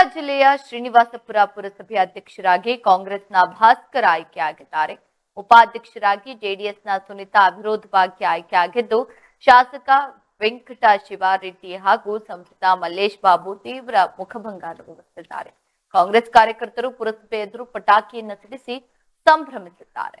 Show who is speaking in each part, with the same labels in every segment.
Speaker 1: ಜಿಲ್ಲೆಯ ಶ್ರೀನಿವಾಸಪುರ ಪುರಸಭೆ ಅಧ್ಯಕ್ಷರಾಗಿ ಕಾಂಗ್ರೆಸ್ನ ಭಾಸ್ಕರ್ ಆಯ್ಕೆಯಾಗಿದ್ದಾರೆ ಉಪಾಧ್ಯಕ್ಷರಾಗಿ ಜೆಡಿಎಸ್ನ ಸುನಿತಾ ಅವಿರೋಧವಾಗಿ ಆಯ್ಕೆಯಾಗಿದ್ದು ಶಾಸಕ ವೆಂಕಟ ಶಿವಾರೆಡ್ಡಿ ಹಾಗೂ ಸಂಸದ ಮಲ್ಲೇಶ್ ಬಾಬು ತೀವ್ರ ಮುಖಭಂಗ ಅನುಭವಿಸಿದ್ದಾರೆ ಕಾಂಗ್ರೆಸ್ ಕಾರ್ಯಕರ್ತರು ಪುರಸಭೆ ಎದುರು ಪಟಾಕಿಯನ್ನು ಸಿಡಿಸಿ ಸಂಭ್ರಮಿಸಿದ್ದಾರೆ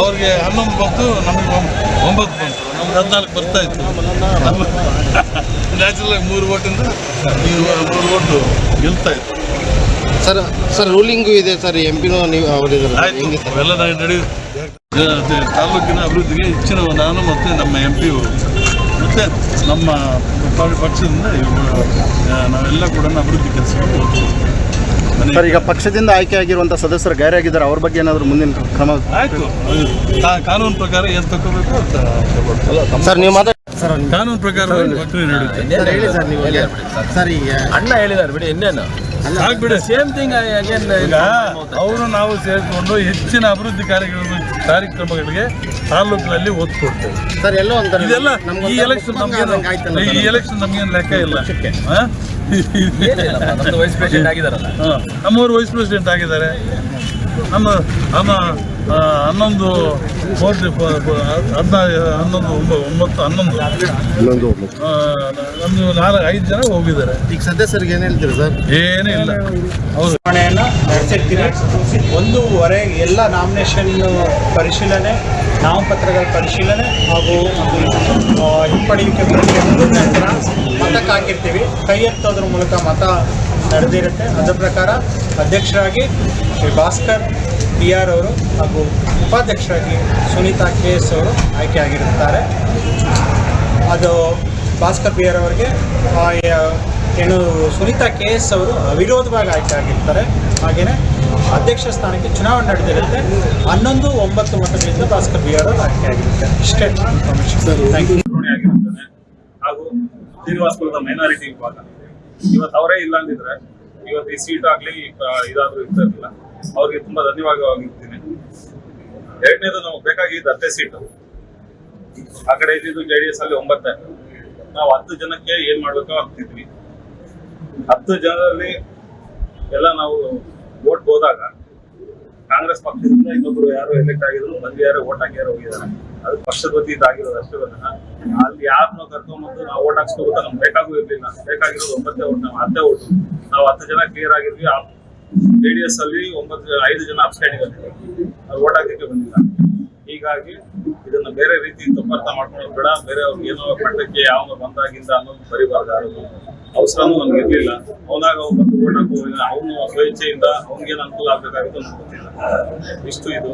Speaker 2: ಅವ್ರಿಗೆ ಹನ್ನೊಂದು ಬಂತು ನಮಗೆ ಒಂಬತ್ತು ಬಂತು. ನಮ್ಗೆ ಹದಿನಾಲ್ಕು ಬರ್ತಾ ಇತ್ತು. ನ್ಯಾಚುರಲ್ ಆಗಿ ಮೂರು ಓಟಿಂದ ಮೂರು ಓಟು ಗೆಲ್ತಾ ಇತ್ತು.
Speaker 3: ಸರ್ ಸರ್ ರೂಲಿಂಗು ಇದೆ ಸರ್ ಎಂ ಪಿನೂ ನೀವು ಅವರಿದ್ದಾರೆ
Speaker 2: ಎಲ್ಲ ನಡೆಯುತ್ತೆ ತಾಲೂಕಿನ ಅಭಿವೃದ್ಧಿಗೆ ಹೆಚ್ಚಿನ ನಾನು ಮತ್ತು ನಮ್ಮ ಎಂ ಪಿ ಮತ್ತು ನಮ್ಮ ಪಕ್ಷದಿಂದ ನಾವೆಲ್ಲ ಕೂಡ ಅಭಿವೃದ್ಧಿ ಕೆಲಸಗಳು
Speaker 4: ಸರ್ ಈಗ ಪಕ್ಷದಿಂದ ಆಯ್ಕೆ ಆಗಿರುವಂಥ ಸದಸ್ಯರು ಗೈರಾಗಿದ್ದಾರೆ ಅವ್ರ ಬಗ್ಗೆ ಏನಾದರೂ ಮುಂದಿನ ಕ್ರಮ?
Speaker 2: ಆಯ್ತು. ಕಾನೂನು ಪ್ರಕಾರ ಏನು ತಗೋಬೇಕು ಅಂತ
Speaker 3: ಸರ್ ನೀವು ಮಾತಾಡಿ. ಸರ್
Speaker 2: ಕಾನೂನು ಪ್ರಕಾರ
Speaker 3: ಸರ್ ಹೇಳಿ ಸರ್ ನೀವು ಸರ್. ಈಗ
Speaker 5: ಅಣ್ಣ ಹೇಳಿದ್ದಾರೆ ಬಿಡಿ ಇನ್ನೇನು?
Speaker 2: ಆಗ್ಬಿಡಿ.
Speaker 5: ಸೇಮ್ ಥಿಂಗ್
Speaker 2: ಈಗ ಅವರು ನಾವು ಸೇರಿಕೊಂಡು ಹೆಚ್ಚಿನ ಅಭಿವೃದ್ಧಿ ಕಾರ್ಯಕ್ರಮ ಕಾರ್ಯಕ್ರಮಗಳಿಗೆ ತಾಲೂಕಿನಲ್ಲಿ ಒತ್ತು ಕೊಡ್ತೇವೆ
Speaker 3: ಸರ್ ಎಲ್ಲೋ
Speaker 2: ಇದೆಲ್ಲ ಈ ಎಲೆಕ್ಷನ್
Speaker 3: ನಮಗೆ ಆದಂಗೆ ಆಯ್ತಲ್ಲ
Speaker 2: ನಮ್ಗೇನು ಈ? ಎಲೆಕ್ಷನ್ ನಮ್ಗೇನು ಲೆಕ್ಕ ಇಲ್ಲ.
Speaker 5: ವೈಸ್ ಪ್ರೆಸಿಡೆಂಟ್ ಆಗಿದ್ದಾರಲ್ಲ
Speaker 2: ಹಾ. ನಮ್ಮವರು ವೈಸ್ ಪ್ರೆಸಿಡೆಂಟ್ ಆಗಿದ್ದಾರೆ. ನಮ್ಮ ನಮ್ಮ ಹನ್ನೊಂದು ಫೋರ್ಟಿ ಹದಿನಾ ಹನ್ನೊಂದು ಒಂಬತ್ತು ಹನ್ನೊಂದು. ನಮ್ಮದು ನಾಲ್ಕು ಐದು ಜನ ಹೋಗಿದ್ದಾರೆ.
Speaker 3: ಈಗ ಸದಸ್ಯರಿಗೆ ಏನು ಹೇಳ್ತೀರಿ ಸರ್
Speaker 2: ಏನೂ ಇಲ್ಲ. ಹೌದು.
Speaker 6: ನಡೆಸಿರ್ತೀವಿ. ಒಂದೂವರೆ ಎಲ್ಲ ನಾಮಿನೇಷನ್ ಪರಿಶೀಲನೆ ನಾಮಪತ್ರಗಳ ಪರಿಶೀಲನೆ ಹಾಗೂ ಹಿಂಪಡೆಯುವಿಕೆ ಪ್ರಕ್ರಿಯೆ ಮುಗಿದ ನಂತರ ಮತಕ್ಕೆ ಹಾಕಿರ್ತೀವಿ. ಕೈ ಎತ್ತೋದ್ರ ಮೂಲಕ ಮತ ನಡೆದಿರುತ್ತೆ. ಅದರ ಪ್ರಕಾರ ಅಧ್ಯಕ್ಷರಾಗಿ ಶ್ರೀ ಭಾಸ್ಕರ್ ಪಿ ಆರ್ ಅವರು ಹಾಗೂ ಉಪಾಧ್ಯಕ್ಷರಾಗಿ ಸುನೀತಾ ಕೆ ಎಸ್ ಅವರು ಆಯ್ಕೆಯಾಗಿರುತ್ತಾರೆ. ಅದು ಭಾಸ್ಕರ್ ಪಿ ಆರ್ ಅವರಿಗೆ ಆ, ಏನು ಸುನೀತಾ ಕೆ ಎಸ್ ಅವರು ಅವಿರೋಧವಾಗಿ ಆಯ್ಕೆ ಆಗಿರ್ತಾರೆ ಹಾಗೆಯೇ ಅಧ್ಯಕ್ಷ ಸ್ಥಾನಕ್ಕೆ ಚುನಾವಣೆ ನಡೆದಿರುತ್ತೆ. ಹನ್ನೊಂದು ಒಂಬತ್ತು ಮತಗಳಿಂದ ಭಾಸ್ಕರ್ ಬಿ ಆರ್ ಅವರು ಆಯ್ಕೆ ಆಗಿರುತ್ತೆ ಇಷ್ಟೇ
Speaker 7: ಹಾಗೂ ಶ್ರೀನಿವಾಸಪುರದ ಮೈನಾರಿಟಿ ವಿಭಾಗ ಇವತ್ತು ಅವರೇ ಇಲ್ಲ ಅಂದಿದ್ರೆ ಇವತ್ತು ಈ ಸೀಟ್ ಆಗ್ಲಿ ಇದಾದ್ರೂ ಇರ್ತಾ ಇರಲಿಲ್ಲ ಅವ್ರಿಗೆ ತುಂಬಾ ಧನ್ಯವಾದವಾಗಿರ್ತೀನಿ. ಎರಡನೇದು ನಮಗೆ ಬೇಕಾಗಿದ್ದು ಹತ್ತೇ ಸೀಟು ಆ ಕಡೆ ಇದ್ದಿದ್ದು ಜೆ ಡಿ ಎಸ್ ಅಲ್ಲಿ ಒಂಬತ್ತೆ. ನಾವು ಹತ್ತು ಜನಕ್ಕೆ ಏನ್ ಮಾಡ್ಬೇಕೋ ಆಗ್ತಿದ್ವಿ ಹತ್ತು ಜನರಲ್ಲಿ ಎಲ್ಲ ನಾವು ಓಟ್ ಹೋದಾಗ ಕಾಂಗ್ರೆಸ್ ಪಕ್ಷದಿಂದ ಇನ್ನೊಬ್ರು ಯಾರು ಎಲೆಕ್ಟ್ ಆಗಿದ್ರು ಮಂದಿ ಯಾರು ಹಾಕಿ ಯಾರು ಹೋಗಿದ್ದಾರೆ. ಅದು ಪಕ್ಷದ ವತಿಯಿಂದ ಆಗಿರೋದು ಅಷ್ಟೇ ವಿನಃ ಅಲ್ಲಿ ಯಾರನ್ನೋ ಕರ್ಕೊಂಡ್ಬಂದು ನಾವು ಓಟ್ ಹಾಕ್ಸ್ಕೋಬೇಕು ನಮ್ಗೆ ಬೇಕಾಗೂ ಇರ್ಲಿಲ್ಲ ಬೇಕಾಗಿರೋದು ಒಂಬತ್ತೇ ಓಟ್ ನಾವು ಹತ್ತೇ ಓಟ್ ನಾವು ಹತ್ತು ಜನ ಕ್ಲಿಯರ್ ಆಗಿದ್ವಿ ಜೆ ಡಿ ಎಸ್ ಅಲ್ಲಿ ಒಂಬತ್ತು, ಐದು ಜನ ಅಪ್ಸ್ಟ್ಯಾಂಡಿಂಗ್ ಅಲ್ಲಿ ಓಟ್ ಹಾಕಕ್ಕೆ ಬಂದಿಲ್ಲ. ಹೀಗಾಗಿ ಇದನ್ನ ಬೇರೆ ರೀತಿ ತಪ್ಪರ್ಥ ಮಾಡ್ಕೊಳ್ಳೋದು ಬೇಡ. ಬೇರೆ ಅವ್ರಿಗೆ ಏನೋ ಮಟ್ಟಕ್ಕೆ ಯಾವ ಬಂದಾಗಿಂದ ಅನ್ನೋದು ಬರಿಬಾರ್ದು ಅವಸರನೂ ನಮ್ಗೆ ಇರ್ಲಿಲ್ಲ. ಅವನಾಗ ಅವ್ನು ಬಂದು ಓಟ್ ಹಾಕೋ ಅವನು ಸ್ವಇಚ್ಛೆಯಿಂದ ಅವ್ನಿಗೇನು ಅನುಕೂಲ ಆಗ್ಬೇಕಾಗಿತ್ತು ನಮ್ಗೆ ಇಷ್ಟು ಇದು.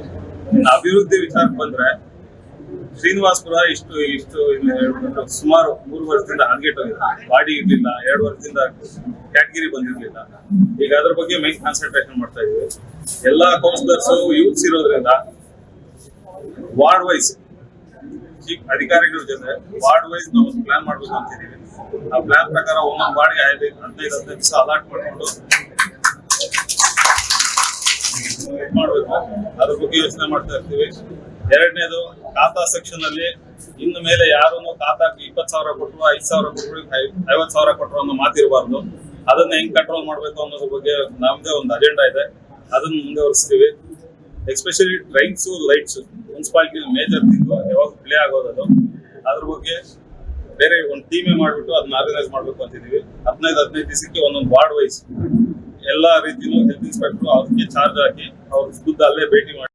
Speaker 7: ಅಭಿವೃದ್ಧಿ ವಿಚಾರಕ್ಕೆ ಬಂದ್ರೆ ಶ್ರೀನಿವಾಸಪುರ ಇಷ್ಟು ಇಷ್ಟು ಸುಮಾರು ಮೂರು ವರ್ಷದಿಂದ ಹದಗೆಟ್ಟೋಗಿದೆ ಬಾಡಿ ಇರ್ಲಿಲ್ಲ, ಎರಡು ವರ್ಷದಿಂದ ಕ್ಯಾಟಗಿರಿ ಬಂದಿರ್ಲಿಲ್ಲ. ಈಗ ಅದ್ರ ಬಗ್ಗೆ ಮೈನ್ ಕಾನ್ಸಂಟ್ರೇಷನ್ ಮಾಡ್ತಾ ಇದ್ದೀವಿ. ಎಲ್ಲಾ ಕೌನ್ಸಿಲರ್ಸ್ ಯೂತ್ಸ್ ಇರೋದ್ರಿಂದ ವಾರ್ಡ್ ವೈಸ್ ಅಧಿಕಾರಿಗಳ ಜೊತೆ ವಾರ್ಡ್ ವೈಸ್ ನಾವು ಪ್ಲಾನ್ ಮಾಡ್ಬೇಕು ಅಂತಿದ್ದೀವಿ ಆ ಪ್ಲಾನ್ ಪ್ರಕಾರ ಒಂದೊಂದು ವಾರ್ಡ್ಗೆ ಹದಿನೈದು ಹದಿನೈದು ದಿವಸ ಅಲಾಟ್ ಮಾಡಿಕೊಂಡು ಮಾಡ್ಬೇಕು. ಅದ್ರ ಬಗ್ಗೆ ಯೋಚನೆ ಮಾಡ್ತಾ ಇರ್ತೀವಿ. ಎರಡನೇದು, ಖಾತಾ ಸೆಕ್ಷನ್ ಅಲ್ಲಿ ಇನ್ನು ಮೇಲೆ ಯಾರನ್ನು ಖಾತಾಕ್ಕೆ ಇಪ್ಪತ್ ಸಾವಿರ ಕೊಟ್ಟರು, ಐದು ಸಾವಿರ ಕೊಟ್ಟರು ಐವತ್ ಸಾವಿರ ಕೊಟ್ಟರು ಅನ್ನೋ ಮಾತಿರಬಾರ್ದು ಅದನ್ನ ಹೆಂಗ್ ಕಂಟ್ರೋಲ್ ಮಾಡ್ಬೇಕು ಅನ್ನೋದ್ರ ಬಗ್ಗೆ ನಮ್ದೇ ಒಂದು ಅಜೆಂಡಾ ಇದೆ. ಅದನ್ನ ಮುಂದುವರಿಸ್ತೀವಿ especially trains lights municipality major thing ಯಾವಾಗ ಪ್ಲೇ ಆಗೋದು ಅದು. ಅದ್ರ ಬಗ್ಗೆ ಬೇರೆ ಒಂದು ಟೀಮೇ ಮಾಡ್ಬಿಟ್ಟು ಅದನ್ನ ಆರ್ಗನೈಸ್ ಮಾಡ್ಬೇಕು ಅಂತಿದೀವಿ. ಹದಿನೈದು ಹದಿನೈದು ದಿವಸಕ್ಕೆ ಒಂದೊಂದು ವಾರ್ಡ್ ವೈಸ್ ಎಲ್ಲಾ ರೀತಿಯೂ ಹೆಲ್ತ್ ಇನ್ಸ್ಪೆಕ್ಟರ್ ಅವ್ರಿಗೆ ಚಾರ್ಜ್ ಹಾಕಿ ಅವ್ರ ಖುದ್ದು ಅಲ್ಲೇ ಭೇಟಿ ಮಾಡಿ